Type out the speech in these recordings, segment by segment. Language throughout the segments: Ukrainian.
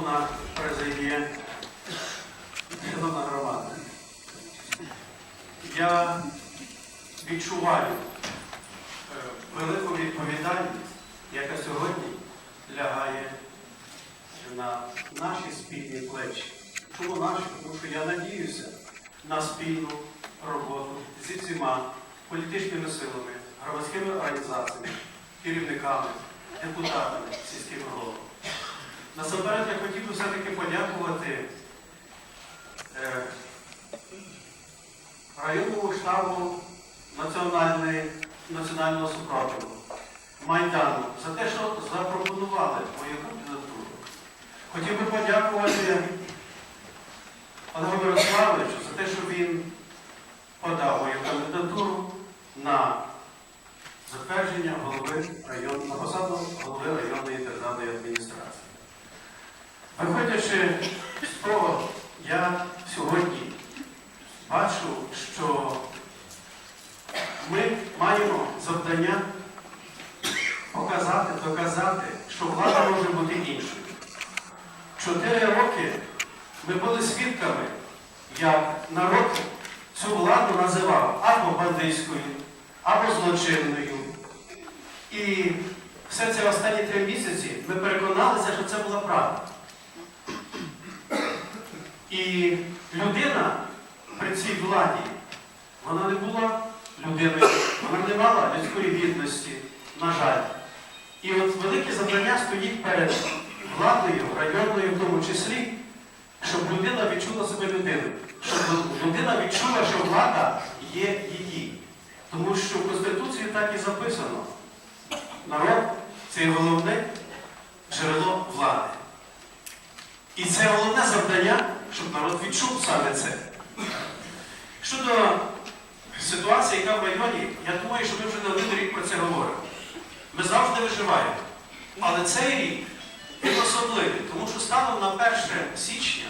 Шановна президія, шановна громада, я відчуваю е, велику відповідальність, яка сьогодні лягає на наші спільні плечі. Чому наші? Тому що я надіюся на спільну роботу зі всіма політичними силами, громадськими організаціями, керівниками, депутатами сільських голов. Насамперед я хотів би все-таки подякувати е, районному штабу національного супротиву Майдану за те, що запропонували мою кандидатуру. Хотів би подякувати Олегу Мирославовичу за те, що він подав мою кандидатуру на затвердження голови району, на посаду голови районної державної адміністрації. Виходячи з того, я сьогодні бачу, що ми маємо завдання показати, доказати, що влада може бути іншою. Чотири роки ми були свідками, як народ цю владу називав або бандитською, або злочинною. І все це останні три місяці ми переконалися, що це була правда. І людина при цій владі, вона не була людиною, вона не мала людської гідності, на жаль. І от велике завдання стоїть перед владою, районною в тому числі, щоб людина відчула себе людиною, щоб людина відчула, що влада є її. Тому що в Конституції так і записано. Народ це головне джерело влади. І це головне завдання, щоб народ відчув саме це. Щодо ситуації, яка в районі, я думаю, що ми вже не один рік про це говоримо. Ми завжди виживаємо. Але цей рік він особливий, тому що станом на 1 січня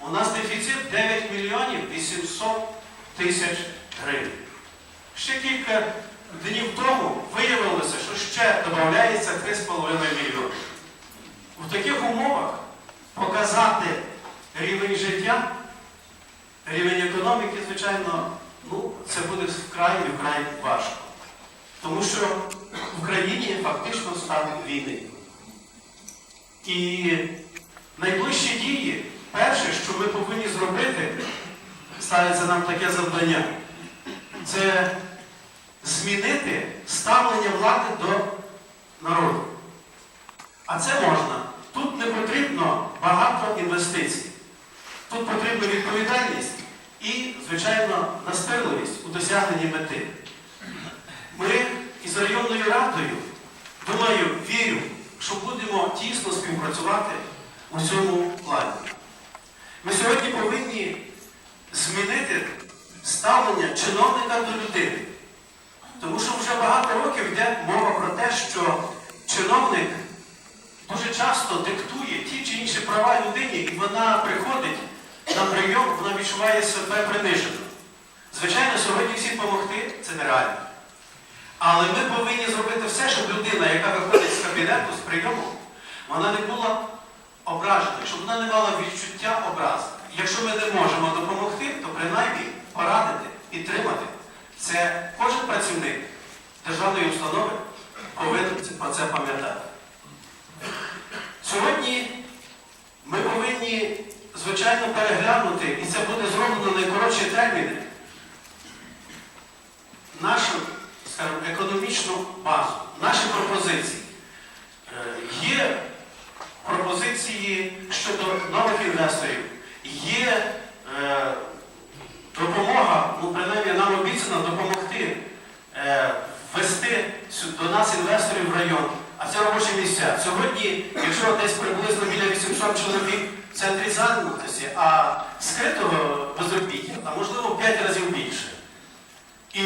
у нас дефіцит 9 мільйонів 800 тисяч гривень. Ще кілька днів тому виявилося, що ще додається 3,5 мільйони. В таких умовах показати рівень життя, рівень економіки, звичайно, ну, це буде вкрай і вкрай важко. Тому що в Україні фактично стан війни. І найближчі дії, перше, що ми повинні зробити, ставиться нам таке завдання, це змінити ставлення влади до народу. А це можна. Тут не потрібно багато інвестицій. Тут потрібна відповідальність і, звичайно, настирливість у досягненні мети. Ми із районною радою, думаю, вірю, що будемо тісно співпрацювати у цьому плані. Ми сьогодні повинні змінити ставлення чиновника до людини. Тому що вже багато років йде мова про те, що чиновник дуже часто диктує ті чи інші права людині, і вона приходить на прийом, вона відчуває себе принижено. Звичайно, сьогодні всім допомогти це нереально. Але ми повинні зробити все, щоб людина, яка виходить з кабінету, з прийому, вона не була ображеною, щоб вона не мала відчуття образи. Якщо ми не можемо допомогти, то принаймні порадити, підтримати. Це кожен працівник державної установи повинен про це пам'ятати. Сьогодні ми повинні, звичайно, переглянути, і це буде зроблено найкоротші терміни, нашу скажімо, економічну базу, наші пропозиції. Е, Є пропозиції щодо нових інвесторів, є е, допомога, ну принаймні нам обіцяно допомогти е, ввести до нас інвесторів в район. А це робочі місця. Сьогодні, якщо десь приблизно біля 800 чоловік центрі зайнятості, а скритого безробіття, а можливо в 5 разів більше. І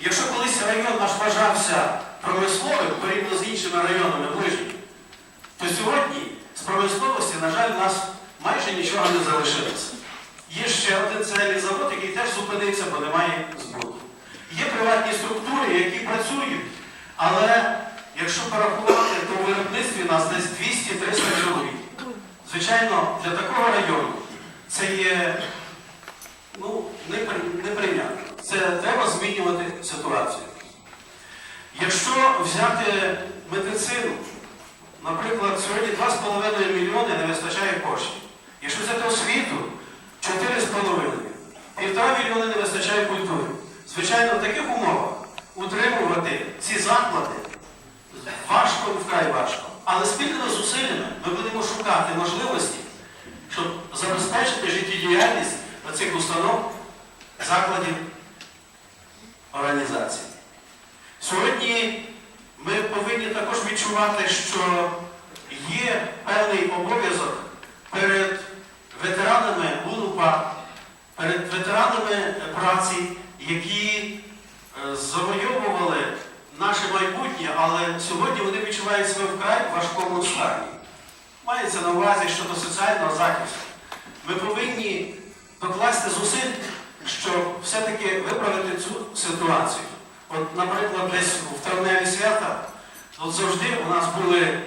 якщо колись район наш вважався промисловим порівняно з іншими районами ближніми, то сьогодні з промисловості, на жаль, у нас майже нічого не залишилося. Є ще один цельний завод, який теж зупинився, бо немає збуту. Є приватні структури, які працюють, але якщо порахувати, то у виробництві нас десь 200-300 чоловік. Звичайно, для такого району це є ну, неприйнятно. Це треба змінювати ситуацію. Якщо взяти медицину, наприклад, сьогодні 2,5 мільйони не вистачає коштів. Якщо взяти освіту, 4,5. Півтора мільйони не вистачає культури. Звичайно, в таких умовах утримувати ці заклади важко вкрай важко. Але спільними зусиллями ми будемо шукати можливості, щоб забезпечити життєдіяльність цих установ, закладів, організацій. Сьогодні ми повинні також відчувати, що є певний обов'язок перед ветеранами УНУПА, перед ветеранами праці, які е, завойовували наше майбутнє, але сьогодні вони відчувають себе вкрай важкому стані. Мається на увазі щодо соціального захисту. Ми повинні докласти зусиль, щоб все-таки виправити цю ситуацію. От, наприклад, десь в травневі свята от завжди у нас були е,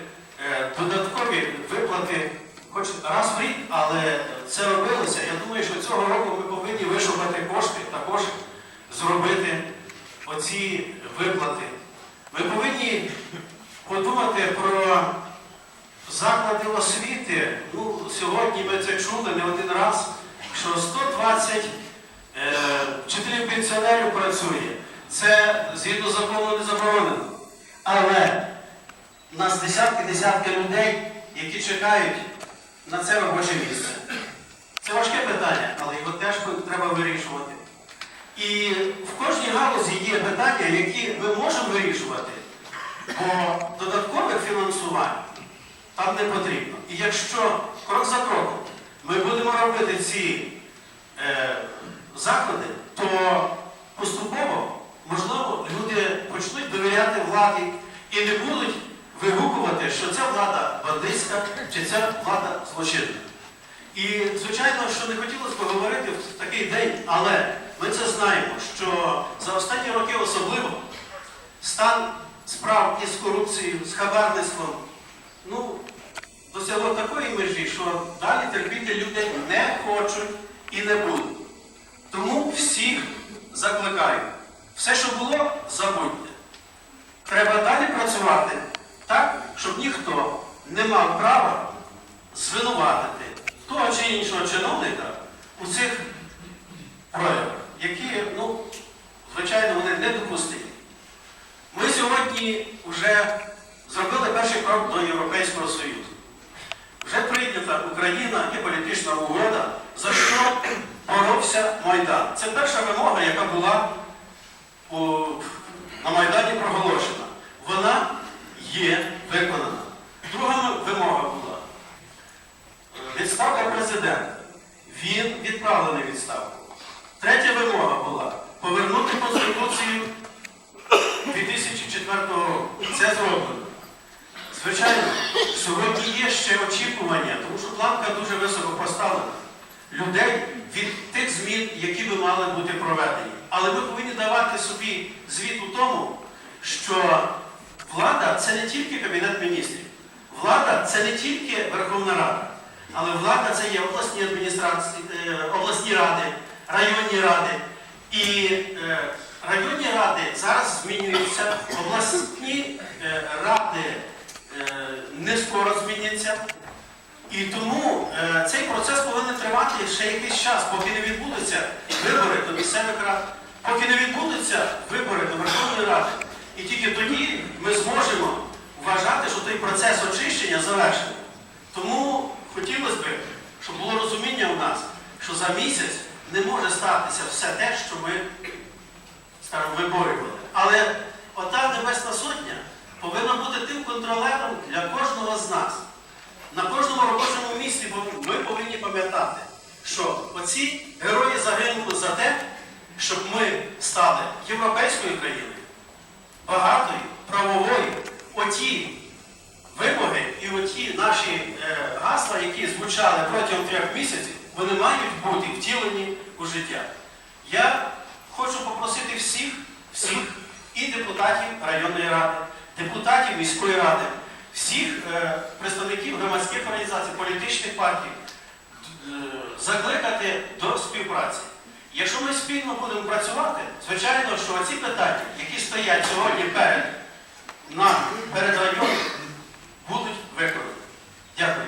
додаткові виплати, хоч раз в рік, але це робилося. Я думаю, що цього року ми повинні вишукати кошти, також зробити оці виплати. Ми повинні подумати про заклади освіти. Ну, сьогодні ми це чули не один раз, що 120 е, вчителів пенсіонерів працює. Це згідно закону не заборонено. Але у нас десятки-десятки людей, які чекають на це робоче місце. Це важке питання, але його теж треба вирішувати. І в кожній галузі є питання, які ми можемо вирішувати, бо додаткових фінансувань там не потрібно. І якщо крок за кроком ми будемо робити ці е, заходи, то поступово, можливо, люди почнуть довіряти владі і не будуть вигукувати, що ця влада бандитська чи ця влада злочинна. І, звичайно, що не хотілося б говорити в такий день, але ми це знаємо, що за останні роки особливо стан справ із корупцією, з хабарництвом, ну, досягло такої межі, що далі терпіти люди не хочуть і не будуть. Тому всіх закликаю, все, що було, забудьте. Треба далі працювати так, щоб ніхто не мав права звинуватити того чи іншого чиновника у цих проявах, які, ну, звичайно, вони недопустимі. Ми сьогодні вже зробили перший крок до Європейського Союзу. Вже прийнята Україна і політична угода, за що боровся Майдан. Це перша вимога, яка була у, на Майдані проголошена. Вона є виконана. Друга вимога була відставка президента. Він відправлений відставку. Третя вимога була повернути Конституцію 2004 року. Це зроблено. Звичайно, сьогодні є ще очікування, тому що планка дуже високо поставлена людей від тих змін, які би мали бути проведені. Але ми повинні давати собі звіт у тому, що влада це не тільки Кабінет міністрів. Влада це не тільки Верховна Рада, але влада це є обласні адміністрації, е, обласні ради, районні ради. І е, районні ради зараз змінюються, обласні е, ради не скоро зміняться. І тому е, цей процес повинен тривати ще якийсь час, поки не відбудуться вибори до місцевих рад, поки не відбудуться вибори до Верховної Ради. І тільки тоді ми зможемо вважати, що той процес очищення завершений. Тому хотілося б, щоб було розуміння у нас, що за місяць не може статися все те, що ми скажімо, виборювали. Але ота Небесна Сотня повинна бути тим контролером для кожного з нас. На кожному робочому місці ми повинні пам'ятати, що оці герої загинули за те, щоб ми стали європейською країною, багатою, правовою. Оті вимоги і оті наші е, гасла, які звучали протягом трьох місяців, вони мають бути втілені у життя. Я хочу попросити всіх, всіх і депутатів районної ради, депутатів міської ради, всіх е, представників громадських організацій, політичних партій е, закликати до співпраці. Якщо ми спільно будемо працювати, звичайно, що ці питання, які стоять сьогодні перед нами, перед районом, будуть виконані. Дякую.